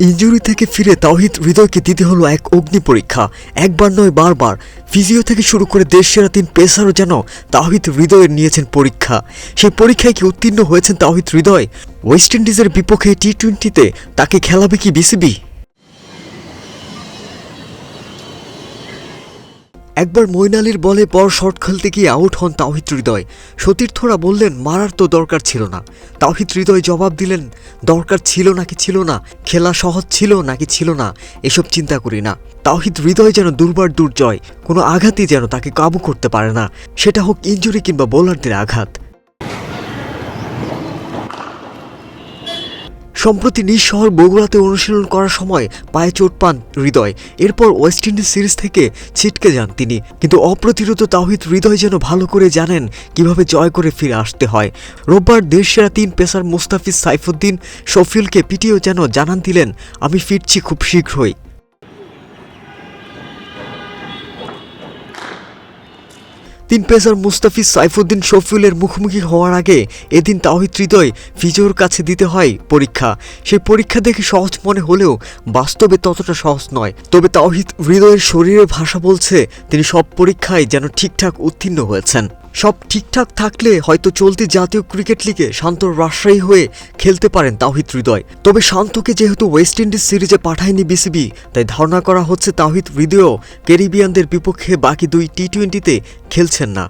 Injury থেকে ফিরে তাওহিদ হৃদয়কে দিতে হলো এক অগ্নি পরীক্ষা। একবার নয়, বারবার। ফিজিও থেকে শুরু করে দেশ সেরা তিন পেসারও যেন তাওহিদ হৃদয়ের নিয়েছেন পরীক্ষা। সেই পরীক্ষায় কি উত্তীর্ণ হয়েছেন তাওহিদ হৃদয়? ওয়েস্ট ইন্ডিজের বিপক্ষে টি টোয়েন্টিতে তাকে খেলাবে কি বিসিবি একবার মৈনালির বলে পর শট খেলতে গিয়ে আউট হন তাওহিদ হৃদয়। সতীর্থরা বললেন, মারার তো দরকার ছিল না। তাওহিদ হৃদয় জবাব দিলেন, দরকার ছিল নাকি ছিল না? খেলা সহজ ছিল নাকি ছিল না? এসব চিন্তা করি না। তাওহিদ হৃদয় যেন দুর্বার দুর্জয়, কোনো আঘাতই যেন তাকে কাবু করতে পারে না। সেটা হোক ইঞ্জুরি কিংবা বোলারদের আঘাত। সম্প্রতি নিজ শহর বগুড়াতে অনুশীলন করার সময় পায়ে চোট পান হৃদয়। এরপর ওয়েস্ট ইন্ডিজ সিরিজ থেকে ছিটকে যান তিনি। কিন্তু অপ্রতিরোধ তাহিদ হৃদয় যেন ভালো করে জানেন কীভাবে জয় করে ফিরে আসতে হয়। রোববার দেশসেরা তিন পেসার মুস্তাফিজ সাইফুদ্দিন শফিউলকে পিটিও যেন জানান দিলেন, আমি ফিরছি খুব শীঘ্রই। তিন পেসার মুস্তাফিজ সাইফুদ্দিন শফিউলের মুখোমুখি হওয়ার আগে এদিন তাওহিদ হৃদয় ফিজোর কাছে দিতে হয় পরীক্ষা। সেই পরীক্ষা দেখে সহজ মনে হলেও বাস্তবে ততটা সহজ নয়। তবে তাওহিদ হৃদয়ের শরীরের ভাষা বলছে তিনি সব পরীক্ষায় যেন ঠিকঠাক উত্তীর্ণ হয়েছেন। সব ঠিকঠাক থাকলে হয়তো চলতি জাতীয় ক্রিকেট লিগে শান্ত রাজশাহী হয়ে খেলতে পারেন তাওহিদ হৃদয়। তবে শান্তকে যেহেতু ওয়েস্ট ইন্ডিজ সিরিজে পাঠায়নি বিসিবি, তাই ধারণা করা হচ্ছে তাওহিদ হৃদয়ও ক্যারিবিয়ানদের বিপক্ষে বাকি দুই টি টোয়েন্টিতে খেলছেন না।